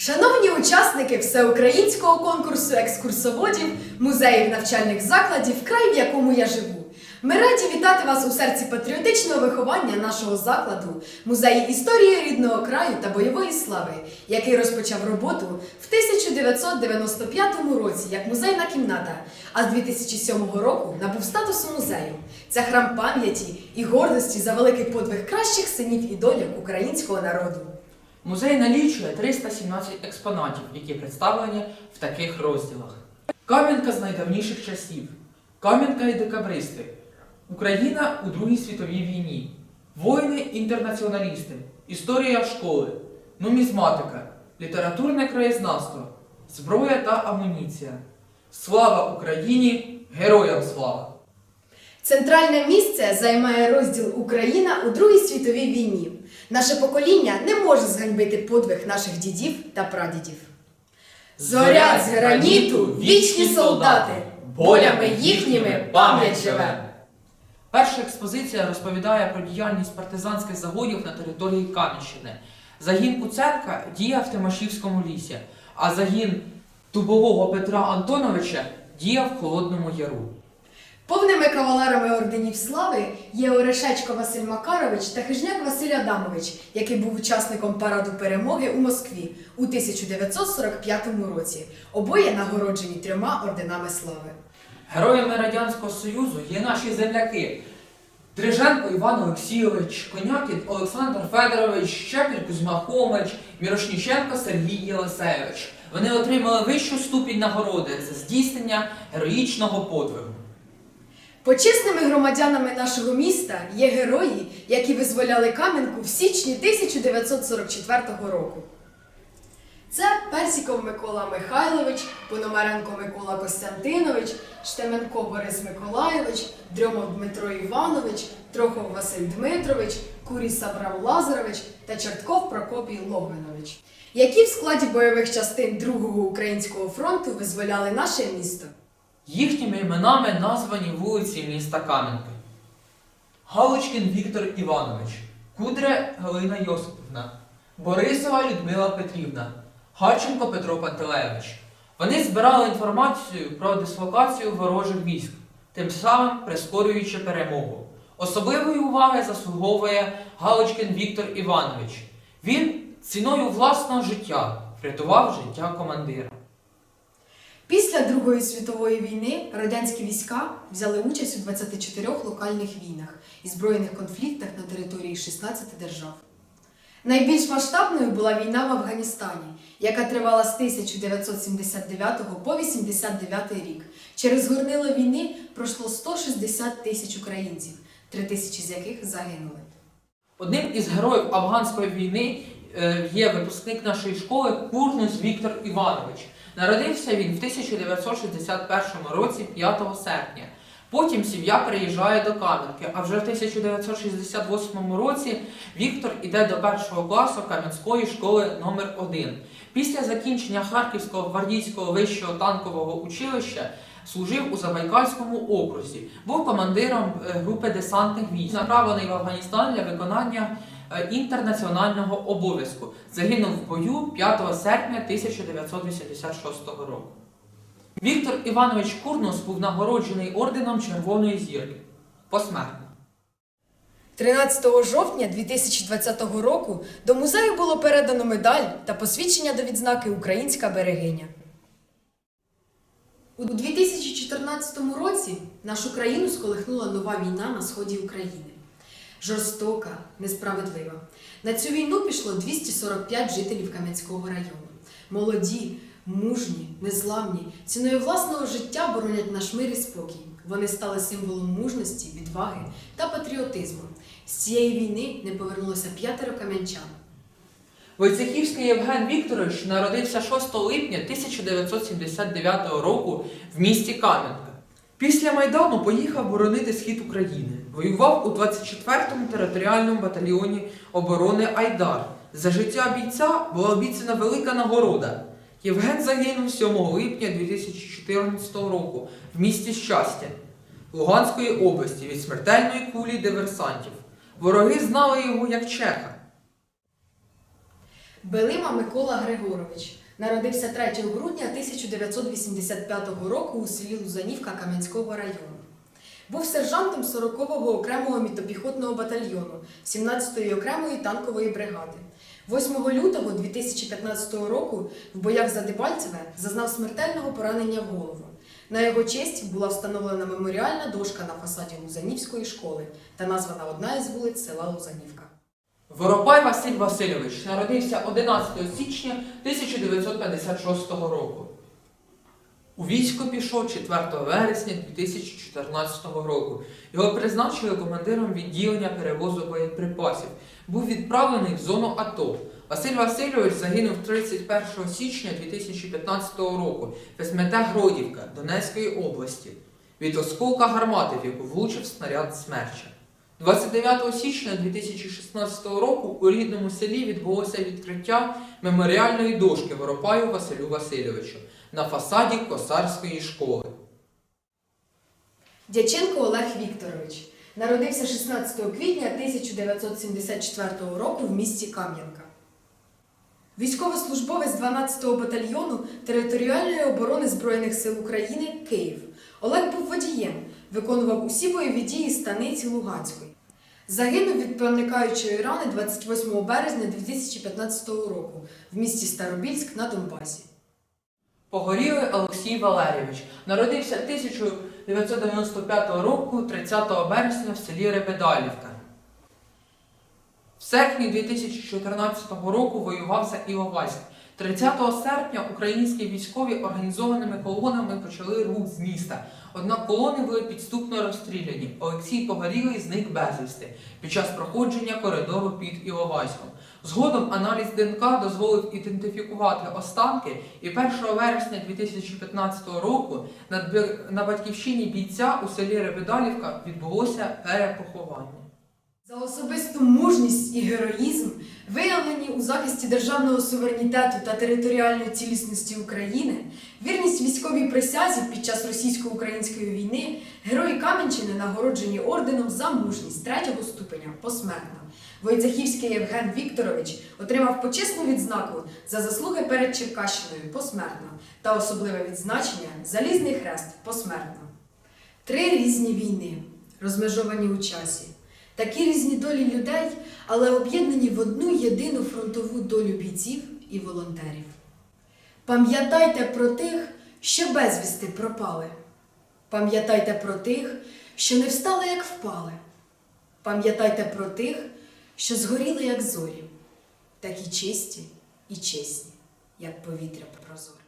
Шановні учасники всеукраїнського конкурсу екскурсоводів, музеїв навчальних закладів, край, в якому я живу. Ми раді вітати вас у серці патріотичного виховання нашого закладу, музеї історії рідного краю та бойової слави, який розпочав роботу в 1995 році як музейна кімната, а з 2007 року набув статусу музею. Це храм пам'яті і гордості за великий подвиг кращих синів і доляк українського народу. Музей налічує 317 експонатів, які представлені в таких розділах. Кам'янка з найдавніших часів. Кам'янка і декабристи. Україна у Другій світовій війні. Воїни-інтернаціоналісти. Історія школи. Нумізматика. Літературне краєзнавство. Зброя та амуніція. Слава Україні! Героям слава! Центральне місце займає розділ Україна у Другій світовій війні. Наше покоління не може зганьбити подвиг наших дідів та прадідів. Зорять з граніту, вічні солдати, болями їхніми пам'ять живе. Перша експозиція розповідає про діяльність партизанських загонів на території Кам'янщини. Загін Куценка діяв в Тимашівському лісі, а загін Дубового Петра Антоновича діяв в Холодному Яру. Повними кавалерами орденів слави є Орешечко Василь Макарович та Хижняк Василь Адамович, який був учасником параду перемоги у Москві у 1945 році. Обоє нагороджені трьома орденами слави. Героями Радянського Союзу є наші земляки. Дриженко Іван Олексійович, Конякін Олександр Федорович, Щепіль Кузьма Хомич, Мірошніченко Сергій Єлисевич. Вони отримали вищу ступінь нагороди за здійснення героїчного подвигу. Почесними громадянами нашого міста є герої, які визволяли Кам'янку в січні 1944 року. Це Персіков Микола Михайлович, Пономаренко Микола Костянтинович, Штеменко Борис Миколайович, Дрьомов Дмитро Іванович, Трохов Василь Дмитрович, Куріс Абрам Лазарович та Чертков Прокопій Логвинович, які в складі бойових частин Другого українського фронту визволяли наше місто. Їхніми іменами названі вулиці міста Кам'янки. Галочкін Віктор Іванович, Кудре Галина Йосипівна, Борисова Людмила Петрівна, Харченко Петро Пантелеєвич. Вони збирали інформацію про дислокацію ворожих військ, тим самим прискорюючи перемогу. Особливої уваги заслуговує Галочкін Віктор Іванович. Він ціною власного життя врятував життя командира. Після Другої світової війни радянські війська взяли участь у 24 локальних війнах і збройних конфліктах на території 16 держав. Найбільш масштабною була війна в Афганістані, яка тривала з 1979 по 89 рік. Через горнило війни пройшло 160 тисяч українців, 3 тисячі з яких загинули. Одним із героїв афганської війни е, є випускник нашої школи Курнус Віктор Іванович. Народився він в 1961 році, 5 серпня. Потім сім'я переїжджає до Кам'янки, а вже в 1968 році Віктор іде до першого класу Кам'янської школи номер 1 Після закінчення Харківського гвардійського вищого танкового училища служив у Забайкальському окрузі, був командиром е, групи десантних військ, направлений в Афганістан для виконання інтернаціонального обов'язку. Загинув в бою 5 серпня 1986 року. Віктор Іванович Курнос був нагороджений орденом Червоної зірки. Посмертно. 13 жовтня 2020 року до музею було передано медаль та посвідчення до відзнаки Українська берегиня. У 2014 році нашу країну сколихнула нова війна на сході України. Жорстока, несправедлива. На цю війну пішло 245 жителів Кам'янського району. Молоді, мужні, незламні, ціною власного життя боронять наш мир і спокій. Вони стали символом мужності, відваги та патріотизму. З цієї війни не повернулося п'ятеро кам'янчан. Войцехівський Євген Вікторович народився 6 липня 1979 року в місті Кам'янка. Після Майдану поїхав боронити схід України. Воював у 24-му територіальному батальйоні оборони Айдар. За життя бійця була обіцяна велика нагорода. Євген загинув 7 липня 2014 року в місті Щастя Луганської області від смертельної кулі диверсантів. Вороги знали його як чеха. Белима Микола Григорович народився 3 грудня 1985 року у селі Лузанівка Кам'янського району. Був сержантом 40-го окремого мітопіхотного батальйону 17-ї окремої танкової бригади. 8 лютого 2015 року в боях за Дебальцеве зазнав смертельного поранення в голову. На його честь була встановлена меморіальна дошка на фасаді Лузанівської школи та названа одна із вулиць села Лузанівка. Воропай Василь Васильович народився 11 січня 1956 року. У військо пішов 4 вересня 2014 року. Його призначили командиром відділення перевозу боєприпасів. Був відправлений в зону АТО. Василь Васильович загинув 31 січня 2015 року в СМТ Гродівка Донецької області від осколка гармати, в яку влучив снаряд смерча. 29 січня 2016 року у рідному селі відбулося відкриття меморіальної дошки Воропаю Василю Васильовичу на фасаді Косарської школи. Дяченко Олег Вікторович народився 16 квітня 1974 року в місті Кам'янка. Військовослужбовець 12-го батальйону територіальної оборони Збройних сил України Київ. Олег був водієм, виконував усі бойові дії станиці Луганської. Загинув від проникаючої рани 28 березня 2015 року в місті Старобільськ на Донбасі. Погорілий Олексій Валерійович народився 1995 року 30 вересня в селі Ребедалівка. В серпні 2014 року воював за Іловайськ. 30 серпня українські військові організованими колонами почали рух з міста. Однак колони були підступно розстріляні. Олексій Погорілий зник безвісти під час проходження коридору під Іловайськом. Згодом аналіз ДНК дозволив ідентифікувати останки, і 1 вересня 2015 року на, батьківщині бійця у селі Ребедалівка відбулося перепоховання. За особисту мужність і героїзм, виявлені у захисті державного суверенітету та територіальної цілісності України, вірність військовій присязі під час російсько-української війни, герої Кам'янщини нагороджені орденом за мужність третього ступеня посмертно. Войцехівський Євген Вікторович отримав почесну відзнаку за заслуги перед Черкащиною посмертно та особливе відзначення Залізний хрест посмертно. Три різні війни, розмежовані у часі. Такі різні долі людей, але об'єднані в одну єдину фронтову долю бійців і волонтерів. Пам'ятайте про тих, що безвісти пропали. Пам'ятайте про тих, що не встали, як впали. Пам'ятайте про тих, що згоріли, як зорі, такі чисті і чесні, як повітря прозоре.